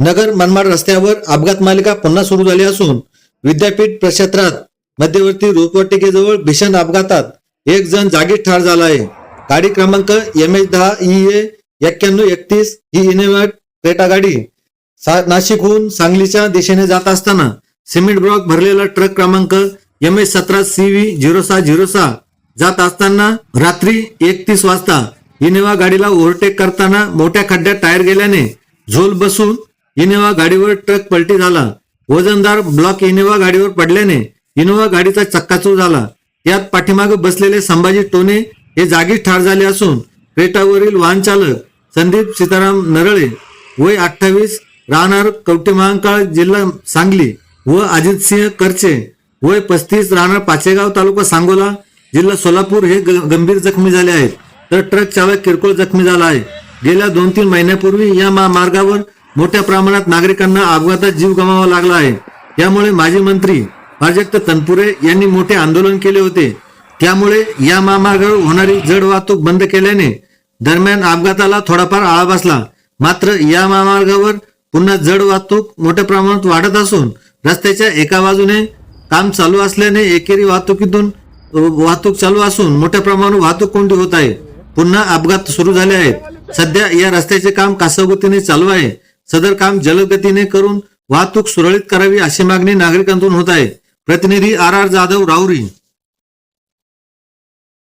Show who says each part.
Speaker 1: नगर मनमाड रस्त्यावर अपघात मालिका पुन्हा सुरू झाली असून विद्यापीठ प्रक्षेत्रात मध्यवर्ती रोपवाटिकेजवळ भीषण अपघातात एक जण जागीच ठार झाला आहे. गाडी क्रमांक एम एच दहा ई ए एक्क्याण्णव एकतीस ही इनोव्हा क्रेटा गाडी सा- नाशिकहून सांगलीच्या दिशेने जात असताना सिमेंट ब्लॉक भरलेला ट्रक क्रमांक एम एच सतरा सी व्ही झिरो सहा झिरो सहा जात असताना रात्री एकतीस वाजता इनोव्हा गाडीला ओव्हरटेक करताना मोठ्या खड्ड्यात टायर गेल्याने झोल बसून इनोव्हा गाडीवर ट्रक पलटी झाला. वजनदार ब्लॉक इनोव्हा गाडीवर पडल्याने इनोव्हा गाडीचा चक्काचूर झाला. यात पाठीमागे बसलेले संभाजी टोने हे जागीच ठार झाले असून क्रेटावरील वाहन चालक संदीप सीताराम नरळे वय अठ्ठावीस राहणार कवटे महांकाळ जिल्हा सांगली व अजितसिंह करचे वय पस्तीस राहणार पाचेगाव तालुका सांगोला जिल्हा सोलापूर हे ग- गंभीर जखमी झाले आहेत. तर ट्रक चालक किरकोळ जखमी झाला आहे. गेल्या दोन तीन महिन्यापूर्वी या महामार्गावर मोठ्या प्रमाणात नागरिकांना अपघातात जीव गमावा लागला आहे. त्यामुळे माजी मंत्री प्राजक्त तनपुरे यांनी मोठे आंदोलन केले होते. त्यामुळे या महामार्गावर होणारी जड वाहतूक बंद केल्याने दरम्यान अपघाताला थोडाफार आळा बसला. मात्र या महामार्गावर पुन्हा जड वाहतूक मोठ्या प्रमाणात वाढत असून रस्त्याच्या एका बाजूने काम चालू असल्याने एकेरी वाहतुकीतून वाहतूक चालू असून मोठ्या प्रमाणावर वाहतूक कोंडी होत आहे. पुन्हा अपघात सुरू झाले आहेत. सध्या या रस्त्याचे काम कासवगतीने चालू आहे. सदर काम जलदगतीने करून वाहतूक सुरळीत करावी अशी मागणी नागरिकांतून होत आहे. प्रतिनिधी आर आर जाधव राहुरी